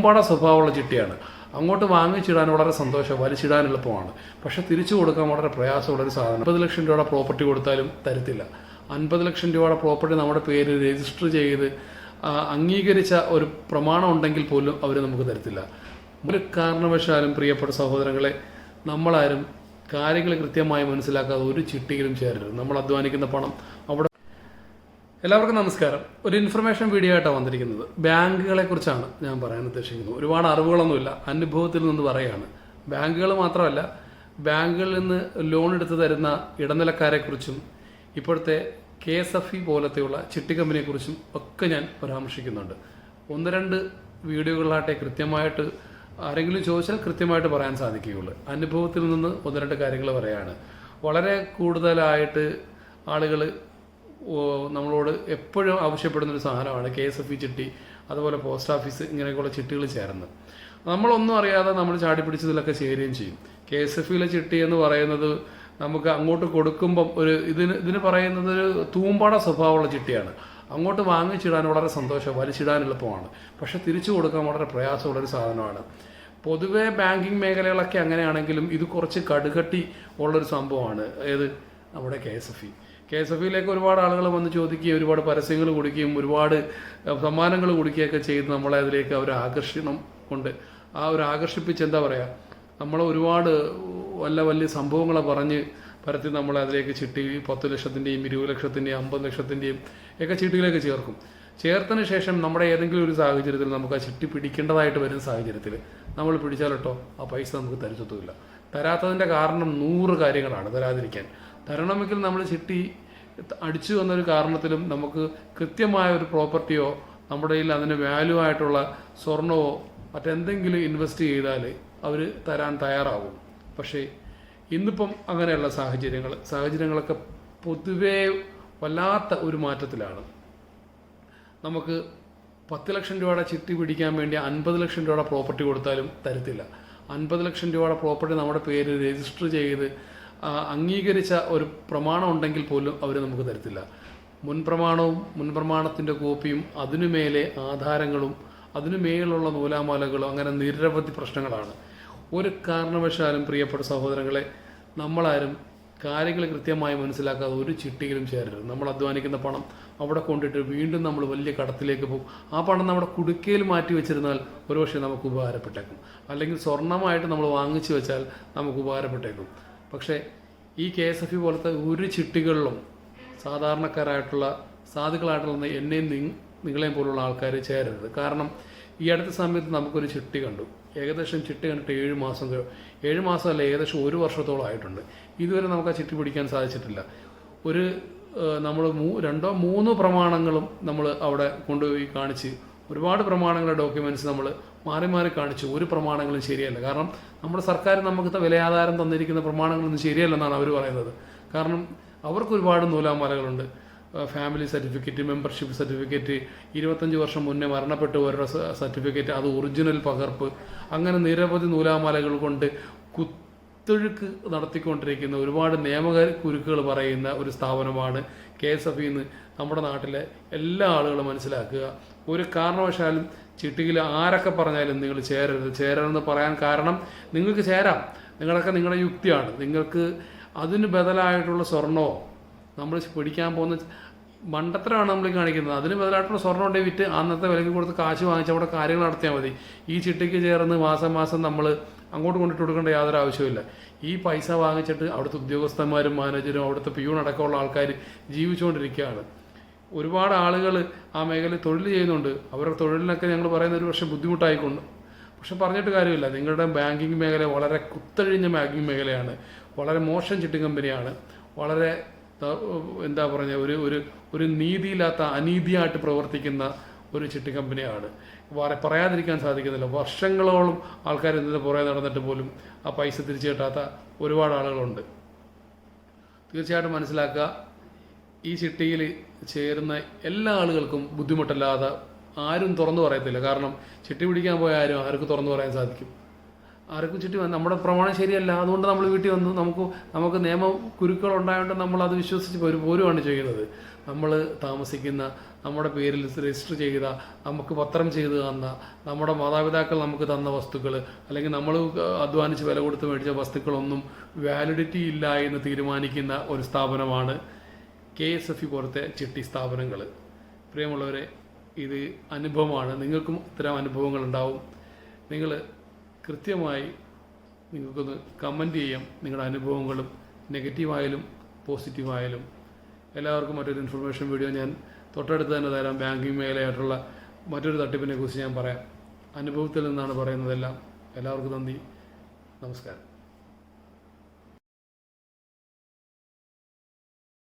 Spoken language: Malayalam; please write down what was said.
തൂമ്പാട സ്വഭാവമുള്ള ചിട്ടിയാണ്. അങ്ങോട്ട് വാങ്ങിച്ചിടാൻ വളരെ സന്തോഷം വലിച്ചിടാൻ എളുപ്പമാണ്. പക്ഷെ തിരിച്ചു കൊടുക്കാൻ വളരെ പ്രയാസമുള്ള ഒരു സാധനം. അമ്പത് ലക്ഷം രൂപയുടെ പ്രോപ്പർട്ടി കൊടുത്താലും തരത്തില്ല. അൻപത് ലക്ഷം രൂപയുടെ പ്രോപ്പർട്ടി നമ്മുടെ പേര് രജിസ്റ്റർ ചെയ്ത് അംഗീകരിച്ച ഒരു പ്രമാണം ഉണ്ടെങ്കിൽ പോലും അവർ നമുക്ക് തരത്തില്ല. ഒരു കാരണവശാലും പ്രിയപ്പെട്ട സഹോദരങ്ങളെ നമ്മളാരും കാര്യങ്ങൾ കൃത്യമായി മനസ്സിലാക്കാതെ ഒരു ചിട്ടിയിലും ചേരരുത്. നമ്മൾ അധ്വാനിക്കുന്ന പണം അവിടെ എല്ലാവർക്കും നമസ്കാരം. ഒരു ഇൻഫർമേഷൻ വീഡിയോ ആയിട്ടാണ് വന്നിരിക്കുന്നത്. ബാങ്കുകളെ കുറിച്ചാണ് ഞാൻ പറയാൻ ഉദ്ദേശിക്കുന്നത്. ഒരുപാട് അറിവുകളൊന്നുമില്ല. അനുഭവത്തിൽ നിന്ന് പറയുകയാണ്. ബാങ്കുകൾ മാത്രമല്ല ബാങ്കുകളിൽ നിന്ന് ലോൺ എടുത്തു തരുന്ന ഇടനിലക്കാരെക്കുറിച്ചും ഇപ്പോഴത്തെ കെ എസ് എഫ് ഇ പോലത്തെയുള്ള ചിട്ടി കമ്പനിയെക്കുറിച്ചും ഒക്കെ ഞാൻ പരാമർശിക്കുന്നുണ്ട്. ഒന്ന് രണ്ട് വീഡിയോകളാട്ടെ കൃത്യമായിട്ട് ആരെങ്കിലും ചോദിച്ചാൽ കൃത്യമായിട്ട് പറയാൻ സാധിക്കുകയുള്ളൂ. അനുഭവത്തിൽ നിന്ന് ഒന്ന് രണ്ട് കാര്യങ്ങൾ പറയാണ് വളരെ കൂടുതലായിട്ട് ആളുകൾ നമ്മളോട് എപ്പോഴും ആവശ്യപ്പെടുന്ന ഒരു സാധനമാണ് കെ എസ് എഫ് ഇ ചിട്ടി അതുപോലെ പോസ്റ്റ് ഓഫീസ് ഇങ്ങനെയൊക്കെയുള്ള ചിട്ടികൾ ചേർന്ന് നമ്മളൊന്നും അറിയാതെ നമ്മൾ ചാടി പിടിച്ചതിലൊക്കെ ചേരുകയും ചെയ്യും. കെ എസ് എഫ് ഇയിലെ ചിട്ടി എന്ന് പറയുന്നത് നമുക്ക് അങ്ങോട്ട് കൊടുക്കുമ്പം ഒരു ഇതിന് ഇതിന് പറയുന്നത് ഒരു തൂമ്പാട സ്വഭാവമുള്ള ചിട്ടിയാണ്. അങ്ങോട്ട് വാങ്ങിച്ചിടാൻ വളരെ സന്തോഷം വലിച്ചിടാൻ എളുപ്പമാണ്. പക്ഷെ തിരിച്ചു കൊടുക്കാൻ വളരെ പ്രയാസമുള്ള ഒരു സാധനമാണ്. പൊതുവേ ബാങ്കിങ് മേഖലകളൊക്കെ അങ്ങനെയാണെങ്കിലും ഇത് കുറച്ച് കടുകട്ടി ഉള്ളൊരു സംഭവമാണ്. ഏത്? നമ്മുടെ K S F E. K S F ഇയിലേക്ക് ഒരുപാട് ആളുകൾ വന്ന് ചോദിക്കുകയും ഒരുപാട് പരസ്യങ്ങൾ കൊടുക്കുകയും ഒരുപാട് സമ്മാനങ്ങൾ കൊടുക്കുകയൊക്കെ ചെയ്ത് നമ്മളെ അതിലേക്ക് അവർ ആകർഷണം കൊണ്ട്. ആ ഒരു ആകർഷിപ്പിച്ച് എന്താ പറയുക നമ്മളെ ഒരുപാട് വല്ല വലിയ സംഭവങ്ങളെ പറഞ്ഞ് പരത്തി നമ്മളെ അതിലേക്ക് ചിട്ടി പത്ത് ലക്ഷത്തിന്റെയും ഇരുപത് ലക്ഷത്തിന്റെയും അമ്പത് ലക്ഷത്തിന്റെയും ഒക്കെ ചിട്ടിയിലേക്ക് ചേർക്കും. ചേർത്തതിന് ശേഷം നമ്മുടെ ഏതെങ്കിലും ഒരു സാഹചര്യത്തിൽ നമുക്ക് ആ ചിട്ടി പിടിക്കേണ്ടതായിട്ട് വരുന്ന സാഹചര്യത്തിൽ നമ്മൾ പിടിച്ചാലോട്ടോ ആ പൈസ നമുക്ക് തരിച്ചത്തുമില്ല തരാത്തതിന്റെ കാരണം നൂറ് കാര്യങ്ങളാണ് തരാതിരിക്കാൻ. തരണമെങ്കിൽ നമ്മൾ ചിട്ടി അടിച്ചു വന്നൊരു കാരണത്തിലും നമുക്ക് കൃത്യമായ ഒരു പ്രോപ്പർട്ടിയോ നമ്മുടെ കയ്യിൽ അതിന് വാല്യൂ ആയിട്ടുള്ള സ്വർണമോ മറ്റെന്തെങ്കിലും ഇൻവെസ്റ്റ് ചെയ്താൽ അവർ തരാൻ തയ്യാറാവും. പക്ഷേ ഇന്നിപ്പം അങ്ങനെയുള്ള സാഹചര്യങ്ങൾ സാഹചര്യങ്ങളൊക്കെ പൊതുവേ വല്ലാത്ത ഒരു മാറ്റത്തിലാണ്. നമുക്ക് പത്ത് ലക്ഷം രൂപയുടെ ചിട്ടി പിടിക്കാൻ വേണ്ടി അൻപത് ലക്ഷം രൂപയുടെ പ്രോപ്പർട്ടി കൊടുത്താലും തരത്തില്ല. അൻപത് ലക്ഷം രൂപയുടെ പ്രോപ്പർട്ടി നമ്മുടെ പേര് രജിസ്റ്റർ ചെയ്ത് അംഗീകരിച്ച ഒരു പ്രമാണം ഉണ്ടെങ്കിൽ പോലും അവർ നമുക്ക് തരത്തില്ല. മുൻ പ്രമാണവും മുൻ പ്രമാണത്തിന്റെ കോപ്പിയും അതിനുമേലെ ആധാരങ്ങളും അതിനുമേലുള്ള നൂലാമാലകളും അങ്ങനെ നിരവധി പ്രശ്നങ്ങളാണ്. ഒരു കാരണവശാലും പ്രിയപ്പെട്ട സഹോദരങ്ങളെ നമ്മളാരും കാര്യങ്ങൾ കൃത്യമായി മനസ്സിലാക്കാതെ ഒരു ചിട്ടിയിലും ചേരരുത്. നമ്മൾ അധ്വാനിക്കുന്ന പണം അവിടെ കൊണ്ടിട്ട് വീണ്ടും നമ്മൾ വലിയ കടത്തിലേക്ക് പോകും. ആ പണം നമ്മുടെ കുടുക്കയിൽ മാറ്റി വെച്ചിരുന്നാൽ ഒരുപക്ഷെ നമുക്ക് ഉപകാരപ്പെട്ടേക്കും. അല്ലെങ്കിൽ സ്വർണമായിട്ട് നമ്മൾ വാങ്ങിച്ചു വെച്ചാൽ നമുക്ക് ഉപകാരപ്പെട്ടേക്കും. പക്ഷേ ഈ കെ എസ് എഫ് ഇ പോലത്തെ ഒരു ചിട്ടികളിലും സാധാരണക്കാരായിട്ടുള്ള സാധുക്കളായിട്ടുള്ള എന്നെയും നിങ് നിങ്ങളെയും പോലുള്ള ആൾക്കാർ ചേരരുത്. കാരണം ഈ അടുത്ത സമയത്ത് നമുക്കൊരു ചിട്ടി കണ്ടു. ഏകദേശം ചിട്ടി കണ്ടിട്ട് ഏഴ് മാസം ഏഴ് മാസമല്ല ഏകദേശം ഒരു വർഷത്തോളം ആയിട്ടുണ്ട്. ഇതുവരെ നമുക്ക് ആ ചിട്ടി പിടിക്കാൻ സാധിച്ചിട്ടില്ല. ഒരു നമ്മൾ രണ്ടോ മൂന്നോ പ്രമാണങ്ങളും നമ്മൾ അവിടെ കൊണ്ടുപോയി കാണിച്ച് ഒരുപാട് പ്രമാണങ്ങളുടെ ഡോക്യുമെന്റ്സ് നമ്മൾ മാറി മാറി കാണിച്ചു. ഒരു പ്രമാണങ്ങളും ശരിയല്ല. കാരണം നമ്മുടെ സർക്കാർ നമുക്ക് വിലയാധാരം തന്നിരിക്കുന്ന പ്രമാണങ്ങളൊന്നും ശരിയല്ലെന്നാണ് അവർ പറയുന്നത്. കാരണം അവർക്ക് ഒരുപാട് നൂലാമാലകളുണ്ട്. ഫാമിലി സർട്ടിഫിക്കറ്റ് മെമ്പർഷിപ്പ് സർട്ടിഫിക്കറ്റ് ഇരുപത്തഞ്ച് വർഷം മുന്നേ മരണപ്പെട്ടവരുടെ സർട്ടിഫിക്കറ്റ് അത് ഒറിജിനൽ പകർപ്പ്. അങ്ങനെ നിരവധി നൂലാമാലകൾ കൊണ്ട് കുത്തൊഴുക്ക് നടത്തിക്കൊണ്ടിരിക്കുന്ന ഒരുപാട് നിയമ കുരുക്കുകൾ പറയുന്ന ഒരു സ്ഥാപനമാണ് കെ എസ് എഫ് ഇന്ന് നമ്മുടെ നാട്ടിലെ എല്ലാ ആളുകളും മനസ്സിലാക്കുക. ഒരു കാരണവശാലും ചിട്ടിയിൽ ആരൊക്കെ പറഞ്ഞാലും നിങ്ങൾ ചേരരുത്. ചേരരുതെന്ന് പറയാൻ കാരണം നിങ്ങൾക്ക് ചേരാം. നിങ്ങളൊക്കെ നിങ്ങളുടെ യുക്തിയാണ്. നിങ്ങൾക്ക് അതിന് ബദലായിട്ടുള്ള സ്വർണമോ നമ്മൾ പിടിക്കാൻ പോകുന്ന മണ്ടത്തരമാണ് നമ്മൾ കാണിക്കുന്നത്. അതിന് ബദലായിട്ടുള്ള സ്വർണം ഉണ്ടെങ്കിൽ വിറ്റ് അന്നത്തെ വിലയ്ക്ക് കൊടുത്ത് കാശ് വാങ്ങിച്ച് അവിടെ കാര്യങ്ങൾ നടത്തിയാൽ മതി. ഈ ചിട്ടിക്ക് ചേർന്ന് മാസം മാസം നമ്മൾ അങ്ങോട്ട് കൊണ്ടിട്ട് കൊടുക്കേണ്ട യാതൊരു ആവശ്യമില്ല ഈ പൈസ വാങ്ങിച്ചിട്ട് അവിടുത്തെ ഉദ്യോഗസ്ഥന്മാരും മാനേജരും അവിടുത്തെ പിയൂൺ അടക്കമുള്ള ആൾക്കാർ ജീവിച്ചുകൊണ്ടിരിക്കുകയാണ്. ഒരുപാട് ആളുകൾ ആ മേഖലയിൽ തൊഴിൽ ചെയ്യുന്നുണ്ട്. അവരുടെ തൊഴിലിനൊക്കെ ഞങ്ങൾ പറയുന്ന ഒരു പക്ഷേ ബുദ്ധിമുട്ടായിക്കൊണ്ട്. പക്ഷെ പറഞ്ഞിട്ട് കാര്യമില്ല. നിങ്ങളുടെ ബാങ്കിങ് മേഖല വളരെ കുത്തഴിഞ്ഞ ബാങ്കിങ് മേഖലയാണ്. വളരെ മോശം ചിട്ടി കമ്പനിയാണ്. വളരെ എന്താ പറഞ്ഞ ഒരു ഒരു ഒരു നീതിയില്ലാത്ത അനീതിയായിട്ട് പ്രവർത്തിക്കുന്ന ഒരു ചിട്ടി കമ്പനിയാണ്. പറയാതിരിക്കാൻ സാധിക്കുന്നില്ല. വർഷങ്ങളോളം ആൾക്കാർ ഇതിന്റെ പുറകെ നടന്നിട്ട് പോലും ആ പൈസ തിരിച്ചു കിട്ടാത്ത ഒരുപാട് ആളുകളുണ്ട്. തീർച്ചയായിട്ടും മനസ്സിലാക്കുക ഈ ചിട്ടിയിൽ ചേരുന്ന എല്ലാ ആളുകൾക്കും ബുദ്ധിമുട്ടല്ലാതെ ആരും തുറന്നു പറയത്തില്ല. കാരണം ചിട്ടി പിടിക്കാൻ പോയ ആരും ആർക്ക് തുറന്നു പറയാൻ സാധിക്കും. ആർക്കും വന്ന് നമ്മുടെ പ്രമാണം ശരിയല്ല. അതുകൊണ്ട് നമ്മൾ വീട്ടിൽ വന്നു. നമുക്ക് നമുക്ക് നിയമ കുരുക്കൾ ഉണ്ടായതുകൊണ്ട് നമ്മൾ അത് വിശ്വസിച്ച് പോരു പോരുവാണ് ചെയ്യുന്നത്. നമ്മൾ താമസിക്കുന്ന നമ്മുടെ പേരിൽ രജിസ്റ്റർ ചെയ്ത നമുക്ക് പത്രം ചെയ്തു തന്ന നമ്മുടെ മാതാപിതാക്കൾ നമുക്ക് തന്ന വസ്തുക്കൾ അല്ലെങ്കിൽ നമ്മൾ അധ്വാനിച്ച് വില കൊടുത്ത് മേടിച്ച വസ്തുക്കളൊന്നും വാലിഡിറ്റി ഇല്ല എന്ന് തീരുമാനിക്കുന്ന ഒരു സ്ഥാപനമാണ് കെ എസ് എഫ് ഇ പോലത്തെ ചിട്ടി സ്ഥാപനങ്ങൾ പ്രിയമുള്ളവരെ ഇത് അനുഭവമാണ്. നിങ്ങൾക്കും ഇത്തരം അനുഭവങ്ങൾ ഉണ്ടാവും. നിങ്ങൾ കൃത്യമായി നിങ്ങൾക്കൊന്ന് കമന്റ് ചെയ്യാം. നിങ്ങളുടെ അനുഭവങ്ങളും നെഗറ്റീവായാലും പോസിറ്റീവായാലും എല്ലാവർക്കും മറ്റൊരു ഇൻഫർമേഷൻ വീഡിയോ ഞാൻ തൊട്ടടുത്ത് തന്നെ തരാം. ബാങ്കിങ് മേഖലയായിട്ടുള്ള മറ്റൊരു തട്ടിപ്പിനെ കുറിച്ച് ഞാൻ പറയാം. അനുഭവത്തിൽ നിന്നാണ് പറയുന്നതെല്ലാം. എല്ലാവർക്കും നന്ദി. നമസ്കാരം.